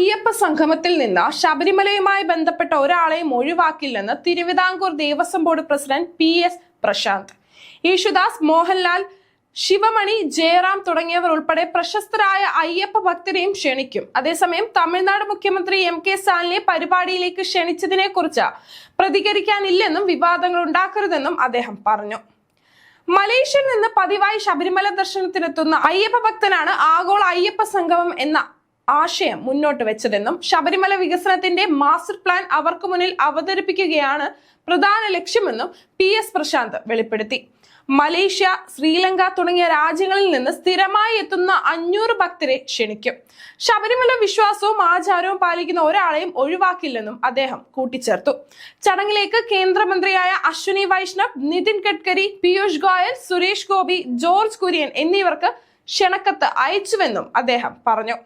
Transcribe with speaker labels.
Speaker 1: അയ്യപ്പ സംഗമത്തിൽ നിന്ന് ശബരിമലയുമായി ബന്ധപ്പെട്ട ഒരാളെയും ഒഴിവാക്കില്ലെന്ന് Thiruvithamkoor Devaswom board president P S Prashanth. Yesudas Mohanlal Sivamani Jayaram തുടങ്ങിയവർ ഉൾപ്പെടെ പ്രശസ്തരായ അയ്യപ്പ ഭക്തരെയും ക്ഷണിക്കും. അതേസമയം തമിഴ്നാട് മുഖ്യമന്ത്രി എം കെ സ്റ്റാലിനെ പരിപാടിയിലേക്ക് ക്ഷണിച്ചതിനെ കുറിച്ച് പ്രതികരിക്കാനില്ലെന്നും വിവാദങ്ങൾ ഉണ്ടാക്കരുതെന്നും അദ്ദേഹം പറഞ്ഞു. മലേഷ്യയിൽ നിന്ന് പതിവായി ശബരിമല ദർശനത്തിനെത്തുന്ന അയ്യപ്പ ഭക്തനാണ് ആഗോള അയ്യപ്പ സംഗമം എന്ന ആശയം മുന്നോട്ട് വെച്ചതെന്നും ശബരിമല വികസനത്തിന്റെ മാസ്റ്റർ പ്ലാൻ അവർക്ക് മുന്നിൽ അവതരിപ്പിക്കുകയാണ് പ്രധാന ലക്ഷ്യമെന്നും പി എസ് പ്രശാന്ത് വെളിപ്പെടുത്തി. മലേഷ്യ ശ്രീലങ്ക തുടങ്ങിയ രാജ്യങ്ങളിൽ നിന്ന് സ്ഥിരമായി എത്തുന്ന അഞ്ഞൂറ് ഭക്തരെ ക്ഷണിക്കും. ശബരിമല വിശ്വാസവും ആചാരവും പാലിക്കുന്ന ഒരാളെയും ഒഴിവാക്കില്ലെന്നും അദ്ദേഹം കൂട്ടിച്ചേർത്തു. ചടങ്ങിലേക്ക് കേന്ദ്രമന്ത്രിയായ അശ്വിനി വൈഷ്ണവ് നിതിൻ ഗഡ്കരി പീയൂഷ് ഗോയൽ സുരേഷ് ഗോപി ജോർജ് കുര്യൻ എന്നിവർക്ക് ക്ഷണക്കത്ത് അയച്ചുവെന്നും അദ്ദേഹം പറഞ്ഞു.